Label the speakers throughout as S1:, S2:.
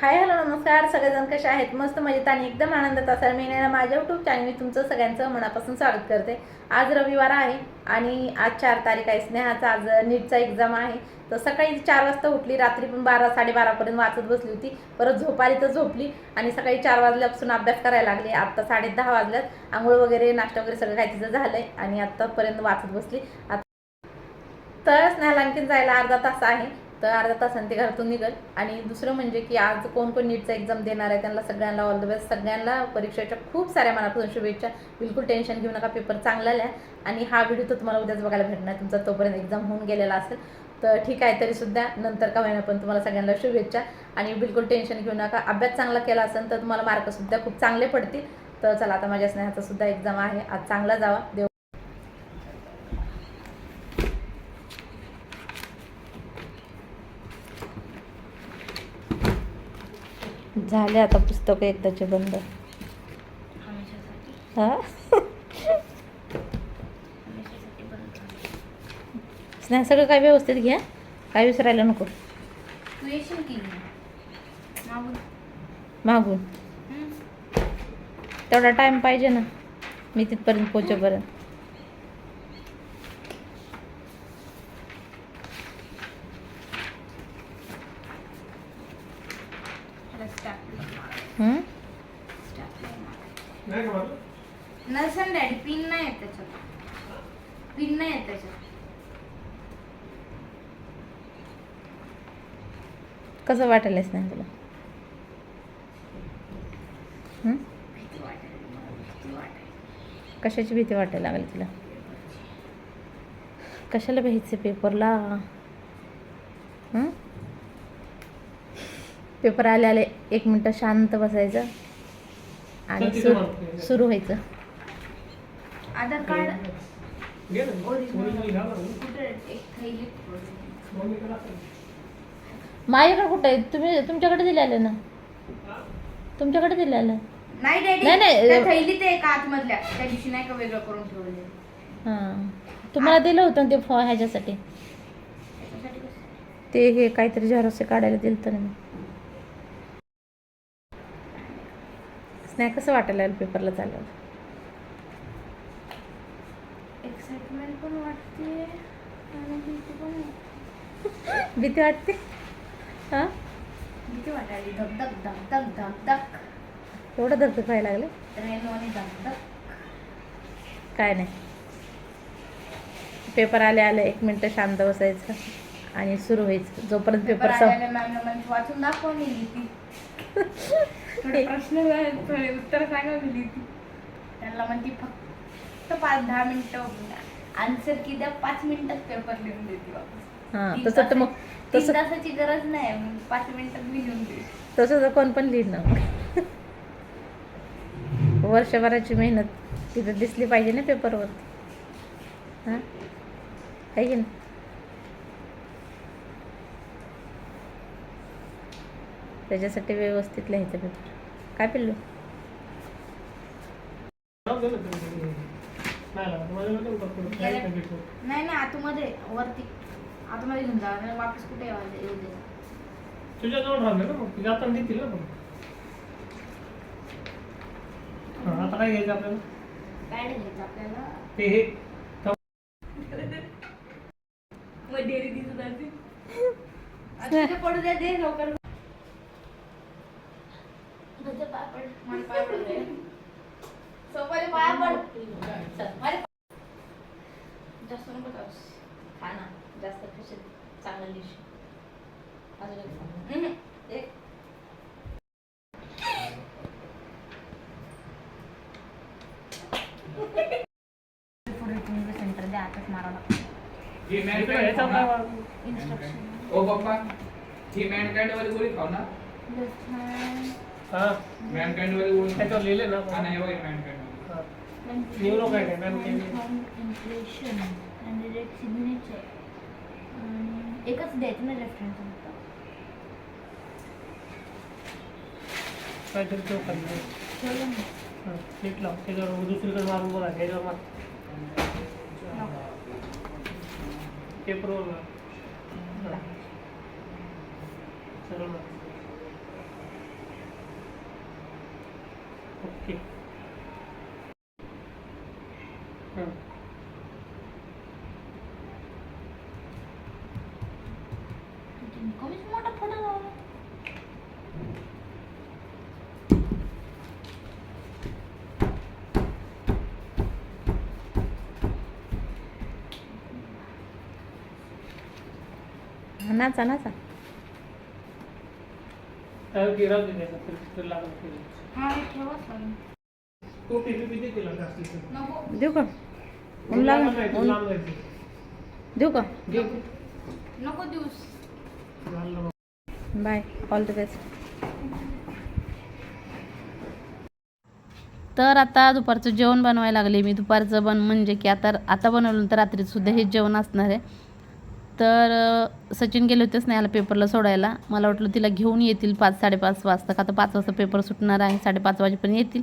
S1: Hi hello नमस्कार. सगळेजण कसे आहेत? मस्त मजेत आणि एकदम आनंदात असाल. मी नाही माझ्या युट्यूब चॅनल मी तुमचं सगळ्यांचं मनापासून स्वागत करते. आज रविवार आहे आणि आज चार तारीख आहे. स्नेहाचा आज नीटचा एक्झाम आहे. तर सकाळी चार वाजता उठली. रात्री पण बारा साडेबारापर्यंत वाचत बसली होती. परत झोपाली तर झोपली आणि सकाळी चार वाजल्यापासून अभ्यास करायला लागले. आत्ता साडे दहा वाजल्यात. आंघोळ वगैरे नाश्ता वगैरे सगळं काय तिचं झालंय आणि आत्तापर्यंत वाचत बसली. आता तर स्नेहाला आणखीन जायला अर्धा तास आहे. तर अर्धा तासाने ते घरातून निघल. आणि दुसरं म्हणजे की आज कोण कोण नीटचा एक्झाम देणार आहे त्यांना सगळ्यांना ऑल द बेस्ट सगळ्यांना परीक्षेच्या खूप साऱ्या मनापासून शुभेच्छा. बिलकुल टेन्शन घेऊ नका पेपर चांगला लिहा. आणि हा व्हिडिओ तर तुम्हाला उद्याच बघायला भेटणार तुमचा तोपर्यंत एक्झाम होऊन गेलेला असेल. तर ठीक आहे तरी सुद्धा नंतर का होईना पण तुम्हाला सगळ्यांना शुभेच्छा. आणि बिलकुल टेन्शन घेऊ नका. अभ्यास चांगला केला असेल तर तुम्हाला मार्कसुद्धा खूप चांगले पडतील. तर चला आता माझ्या स्नेहाचा सुद्धा एक्झाम आहे. आज चांगला जावा. देव झाले आता पुस्तक एकदाचे बंद. हा? स्नेहा सगळं काय व्यवस्थित घ्या काय विसरायला नको.
S2: मागून.
S1: मागून. तेवढा टाइम पाहिजे ना. मी तिथपर्यंत पोहोचेपर्यंत.
S2: नसेल डॅडी पिन नाही येत त्याच्यात. पिन नाही येत त्याच्यात.
S1: कसं वाटायला नाही तुला?
S2: भीती मला,
S1: कशाची भीती वाटायला लागली तुला? कशाला भ्यायचं पेपरला? हं? पेपर आले आले एक मिनटं शांत बसायचं. आणि सुरू सुरू व्हायचं.
S2: आधार कार्ड
S1: माझ्याकडे कुठं आहे? तुम्ही तुमच्याकडे दिलेलं ना? तुमच्याकडे
S2: नाही डॅडी
S1: नाही, नाही.
S2: त्या थैलीत एक आतमधल्या. त्या दिवशी नाही का वेगळं करून ठेवले
S1: हां. तुम्हाला दिलं होतं ना ते फॉ ह्याच्यासाठी? ते हे काहीतरी झेरॉक्स काढायला दिलं ना मी. स्नॅक कसं वाटायला लागलं पेपरला चाललं
S2: एक्साइटमेंट पण वाटते आणि भीती पण वाटते.
S1: भीती वाटते हां
S2: भीती वाटायली धक धक धक धक धक धक
S1: एवढं धगधग व्हायला लागले
S2: ट्रेनवाणी धक धक
S1: काय नाही पेपर आले आले एक मिनटं शांत बसायचं आणि सुरू व्हायचं जोपर्यंत पेपर
S2: म्हणजे वाचून दाखव मी लिहिती थोडे प्रश्न थोडे उत्तर सांगा मी लिहिती त्यांना म्हणती फक्त पाच दहा मिनिटं आन्सर की द्या पाच मिनिटात पेपर लिहून देते वापस
S1: हां तसं तर मग
S2: तीन
S1: तसं
S2: तासाची गरज नाही पाच मिनिटात मी लिहून देते.
S1: तसं तर कोण पण लिहिणं वर्षभराची मेहनत तिथं दिसली पाहिजे ना पेपरवर हां? आहे की नाही? त्याच्यासाठी व्यवस्थित लिहायचं पेपर काय पिल्लू?
S2: नाही नाही आतमध्ये वरती. आतमध्ये घेऊन जा नाही वापस कुठे यावं- येऊ दे.
S3: तुझ्या जवळ राहिलं ना मग. तुझ्या आता देतील ना मग. हा, आता काय घ्यायचं आपल्याला?
S2: पॅड घ्यायचं आपल्याला.
S3: ते हे
S2: मग डेअरी दिसत असते आता तुझे पडू द्या दे लवकर तुझे पाय पड मला पाय पडू दे सोपारी पाय पड चल, माझे पाय- जास्त नको जाऊस.
S1: खा ना जास्त कशी चांगलं लिहिशील अजून एक सांग. एक
S2: सेंटर द्या आताच मारावं इन्स्ट्रक्शन
S4: ओ पप्पा ही मॅनकाइंड वाली गोळी खाऊ ना
S3: हा।
S4: मॅनकाइंड वाली गोळी
S3: त्याच्यावर लिहिले ना
S4: हा नाही बघा मॅनकाइंड
S3: हा. Neuro काय काय? Ma'am, काय-
S2: इम्प्रेशन आणि डिरेक्ट सिग्नेचर आणि एकच द्यायचं ना लेफ्ट हँड
S3: काहीतरी तो खाली
S2: ठेवलं ना
S3: हा, नीट लाव त्याच्यावर दुसरीकडे मारून बघा ह्याच्यावर मार पेपरवर मार. हा. सरळ मार ओके हं.
S2: कमीच मोठा फोटो लावला
S1: नाचा नाचा
S3: त्यावर गिराव दे त्याचा फिर- फिर लागलं फिर.
S2: हा हे ठेवाच लागेल
S3: टोपी बिपी दे तिला जास्तीचं.
S2: नको.
S1: देऊ का? ऊन ऊन. देऊ का.
S2: नको
S3: बघ.
S1: Bye all the best. तर आता दुपारचं जेवण बनवायला लागले मी. दुपारचं बन म्हणजे की आता आता बनवलं तर रात्री सुद्धा हे जेवण असणार आहे. तर सचिन गेले होते स्नेहाला पेपरला सोडायला. मला वाटलं तिला घेऊन येतील पाच साडेपाच वाजता. का तर पाच वाजता पेपर सुटणार आहे साडेपाच वाजेपर्यंत येतील.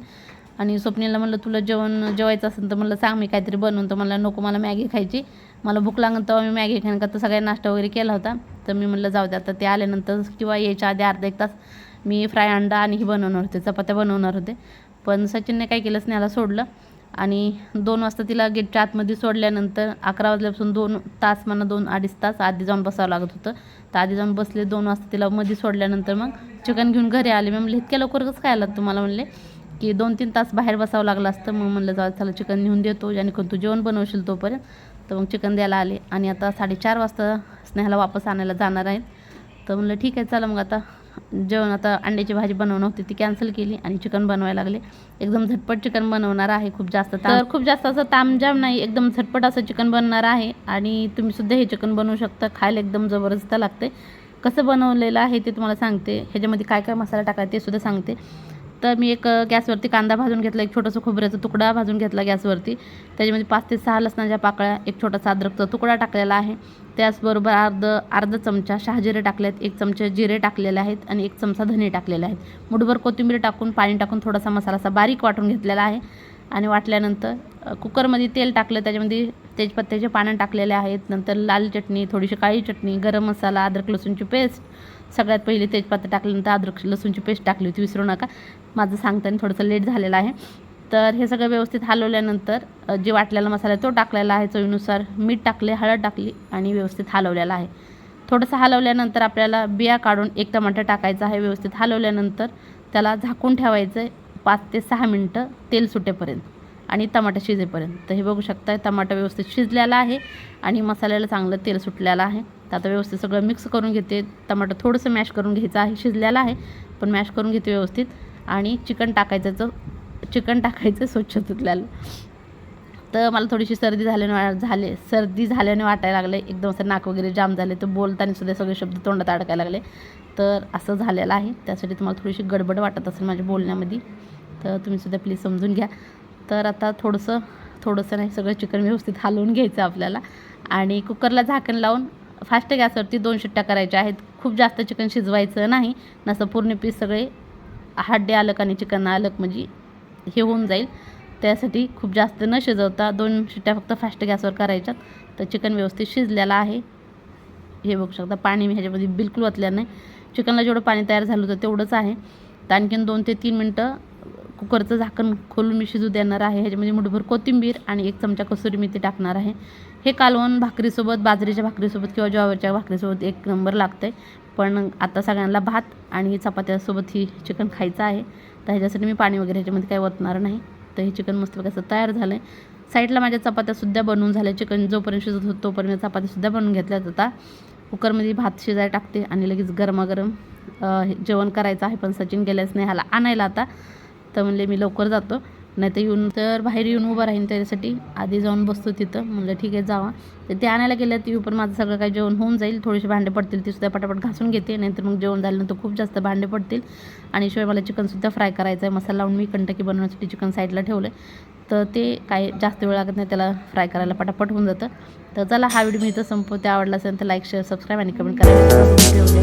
S1: आणि स्वप्नीला म्हणलं तुला जेवण जेवायचं असेल तर म्हणलं सांग मी काहीतरी बनवून. तर मला नको मला मॅगी खायची. मला भूक लागत तेव्हा मी मॅगी खाईन. का तर सगळ्या नाश्ता वगैरे केला होता. तर मी म्हणलं जाऊ दे आता. ते आल्यानंतर किंवा यायच्या आधी अर्धा एक तास मी फ्राय अंडा आणि ही बनवणार होते चपात्या बनवणार होते. पण सचिनने काय केलं स्नेहाला सोडलं. आणि दोन वाजता तिला गेटच्या आतमध्ये सोडल्यानंतर अकरा वाजल्यापासून दोन तास म्हणा दोन अडीच तास आधी जाऊन बसावं लागत होतं. तर आधी जाऊन बसले दोन वाजता तिला मध्ये सोडल्यानंतर मग चिकन घेऊन घरी आले. मी म्हणले इतक्या लवकर कसं काय तुम्हाला म्हणले की दोन तीन तास बाहेर बसावं लागलं असतं. मग म्हणलं जाऊ चला चिकन नेऊन देतो जेणेकरून तू जेवण बनवशील तोपर्यंत. तर मग चिकन द्यायला आले. आणि आता साडेचार वाजता स्नेहाला वापस आणायला जाणार आहेत. तर म्हणलं ठीक आहे चला मग आता जेवण आता अंड्याची भाजी बनवणं होती ती कॅन्सल केली आणि चिकन बनवायला लागले. एकदम झटपट चिकन बनवणार आहे खूप जास्त तर खूप जास्त असं तामजाम नाही एकदम झटपट असं चिकन बनणार आहे. आणि तुम्ही सुद्धा हे चिकन बनवू शकता खायला एकदम जबरदस्त लागते. कसं बनवलेलं आहे ते तुम्हाला सांगते. ह्याच्यामध्ये काय काय मसाला टाकायचा ते सुद्धा सांगते. तर मी एक गॅसवरती कांदा भाजून घेतला एक छोटंसं खोबऱ्याचा तुकडा भाजून घेतला गॅसवरती. त्याच्यामध्ये पाच ते सहा लसणाच्या पाकळ्या एक छोटासा अद्रकचा तुकडा टाकलेला आहे. त्याचबरोबर अर्ध अर्धा चमचा शहाजिरे टाकलेत एक चमचे जिरे टाकलेले आहेत आणि एक चमचा धने टाकलेले आहेत. मुठभर कोथिंबीर टाकून पाणी टाकून थोडासा मसाला असा बारीक वाटून घेतलेला आहे. आणि वाटल्यानंतर कुकरमध्ये तेल टाकलं त्याच्यामध्ये तेजपत्त्याचे पानं टाकलेले आहेत. नंतर लाल चटणी थोडीशी काळी चटणी गरम मसाला अद्रक लसूणची पेस्ट. सगळ्यात पहिले तेजपत्ता टाकल्यानंतर अद्रक लसूणची पेस्ट टाकली होती विसरू नका. माझं सांगताना थोडंसं लेट झालेलं आहे. तर हे सगळं व्यवस्थित हलवल्यानंतर जे वाटलेला मसाला तो टाकलेला आहे चवीनुसार. मीठ टाकले हळद टाकली आणि व्यवस्थित हलवलेला आहे. थोडंसं हलवल्यानंतर आपल्याला बिया काढून एक टमाटर टाकायचा आहे व्यवस्थित हलवल्यानंतर त्याला झाकून ठेवायचं आहे पाच ते सहा मिनटं तेल सुटेपर्यंत आणि टमाटर शिजेपर्यंत. तर हे बघू शकता टमाटर व्यवस्थित शिजलेला आहे आणि मसाल्याला चांगलं तेल सुटलेलं आहे. तर आता व्यवस्थित सगळं मिक्स करून घेते. टमाटर थोडंसं मॅश करून घ्यायचं आहे शिजलेलं आहे. पण मॅश करून घेते व्यवस्थित. आणि चिकन टाकायचं तर चिकन टाकायचं स्वच्छ धुतल्याला. तर मला थोडीशी सर्दी झाल्याने वा- झाले सर्दी झाल्याने वाटायला लागले. एकदम असं नाक वगैरे जाम झाले. तर बोलताना सुद्धा सगळे शब्द तोंडात अडकायला लागले. तर असं झालेलं आहे. त्यासाठी तुम्हाला थोडीशी गडबड वाटत असेल माझ्या बोलण्यामध्ये तर तुम्हीसुद्धा प्लीज समजून घ्या. तर आता थोडंसं थोडंसं नाही सगळं चिकन व्यवस्थित हलवून घ्यायचं आपल्याला. आणि कुकरला झाकण लावून फास्ट गॅसवरती दोन शिट्ट्या करायच्या आहेत. खूप जास्त चिकन शिजवायचं नाही. नसं पूर्ण पीस सगळे हड्डे आलक आणि चिकन आलक म्हणजे हे होऊन जाईल. त्यासाठी खूप जास्त न शिजवता दोन शिट्ट्या फक्त फास्ट गॅसवर करायच्यात. तर चिकन व्यवस्थित शिजलेलं आहे. हे बघू शकता पाणी मी ह्याच्यामध्ये बिलकुल ओतलं नाही. चिकनला जेवढं पाणी तयार झालं होतं तेवढंच आहे. तर आणखीन दोन ते तीन मिनटं कुकरचं झाकण खोलून मी शिजू देणार आहे. ह्याच्यामध्ये मुठभर कोथिंबीर आणि एक चमचा कसुरी मेथी टाकणार आहे. हे कालवण भाकरीसोबत बाजरीच्या भाकरीसोबत किंवा ज्वारीच्या भाकरीसोबत एक नंबर लागतं आहे पण आता सगळ्यांना भात आणि चपात्यासोबत ही चिकन खायचं आहे. तर ह्याच्यासाठी मी पाणी वगैरे ह्याच्यामध्ये काही ओतणार नाही. तर हे चिकन मस्त कसं तयार झालं आहे साईडला माझ्या चपात्यासुद्धा बनवून झाल्या. चिकन जोपर्यंत शिजत होतं तोपर्यंत चपात्यासुद्धा बनवून घेतल्या आता. कुकरमध्ये भात शिजायला टाकते आणि लगेच गरमागरम हे जेवण करायचं आहे. पण सचिन गेल्याच नाही ह्याला आणायला आता. तर म्हणले मी लवकर जातो. नाही तर येऊन तर बाहेर येऊन उभं राहीन त्याच्यासाठी. आधी जाऊन बसतो तिथं. म्हणलं ठीक आहे जावा. तर ते आणायला गेलं ती पण माझं सगळं काही जेवण होऊन जाईल. थोडेसे भांडे पडतील ती सुद्धा पटापट घासून घेते. नाहीतर मग जेवण झाल्यानंतर खूप जास्त भांडे पडतील. आणि शिवाय मला चिकनसुद्धा फ्राय करायचं आहे मसाला लावून मी कंटकी बनवण्यासाठी चिकन साईडला ठेवलं आहे तर ते काय जास्त वेळ लागत नाही त्याला फ्राय करायला पटापट होऊन जातं. तर चला हा व्हिडिओ मी इथं संपवते. आवडला असेल तर लाईक शेअर सबस्क्राईब आणि कमेंट करायला ठेवले